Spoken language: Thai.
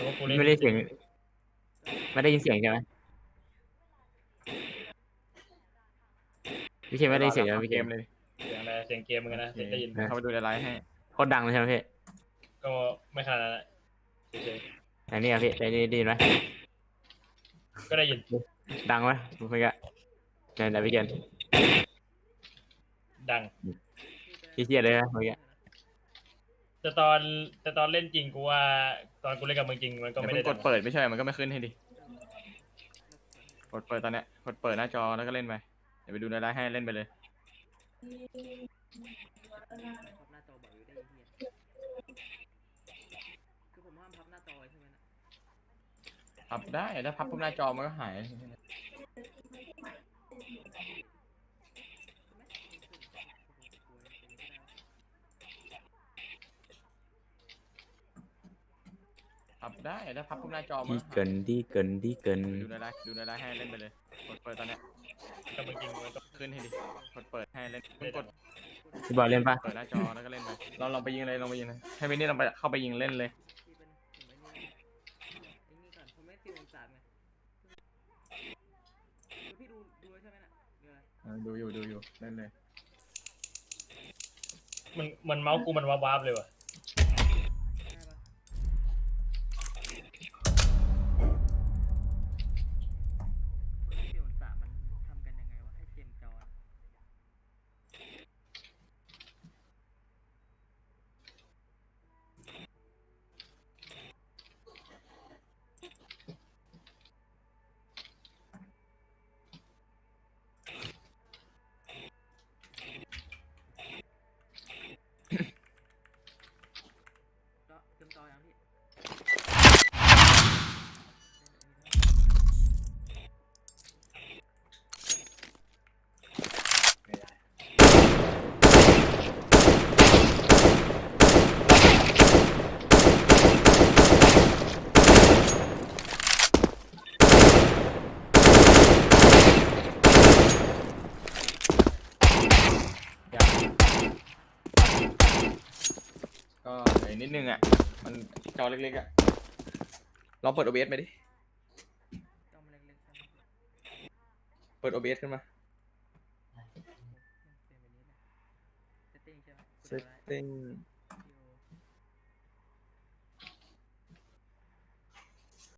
รือว่ากูเล่นไม่ได้เสียงไม่ได้ยินเสียงใช่ไหมพี่เคไม่ได้ยินเสียงใช่ไหมพี่เคเกมเลยเสียงอะไรเสียงเกมมึงอะนะได้ยิน เข้าไปดูในไลฟ์ให้โคตรดังเลยใช่ไหมพี่ก็ไม่ขนาดนั้นอะเฉยอันนี้อะพี่ได้ได้ได้ยินไหมๆก็ได้ยินดังไหมเมื่อกี้ไหนไหนพี่เกณฑ์ดัง พี่เครียดเลยนะเมื่อกี้ แต่ตอนแต่ตอนเล่นจริงกูว่าตอนกูเล่นกับมึงจริงมันก็เดี๋ยวไม่เพิ่ได้งกดเปิดไม่ใช่ มันก็ไม่ขึ้นให้ดิ กดเปิดตอนเนี้ย กดเปิดหน้าจอแล้วก็เล่นไป เดี๋ยวไปดูในไลฟ์ให้เล่นไปเลย พับหน้าจอบ่อยอยู่ได้ไอ้เหี้ยคือผมห้ามพับหน้าจอใช่ไหมนะพับได้ถ้าพับปุ๊บหน้าจอมันก็หาย บได้ถ้าพับปุ๊บหน้าจอมันดีก็หายเกินดีเกินดีเกินดูในไลฟ์ดูในไลฟ์ให้เล่นไปเลยกดเปิดตอนเนี้ยกับมึงจริงมันก็ขึ้นให้ดิกดเปิดให้เล่นเพิ่งกดพี่บอลเล่นปะเปิดหน้าจอแล้วก็เล่นไปเราลองไปยิงเลยลองไปยิงเลยให้เบนนี่ลองไปเข้าไปยิงเล่นเลย ที่เป็นผมไอ้นี่ไอ้นี่ก่อนผมไม่ติดองศาไงคือพี่ดูดูใช่ไหมน่ะเดี๋ยวอะไรเออดูอยู่ดูอยู่เล่นเลยมันมันเมาส์กูมันวาบวาบเลยว่ะ ได้ปะคนที่ติดองศามันทำกันยังไงวะให้เต็มจอ ก็เต็มจอยังพี่ ก็เหลือนิดนึงอะ มันจอเล็กๆอะ ลองเปิด OBS ไปดิ จอมันเล็กๆใช่ไหมเปิด OBS ขึ้นมา เป็นแบบนี้เลย setting ใช่ไหมกดอะไร setting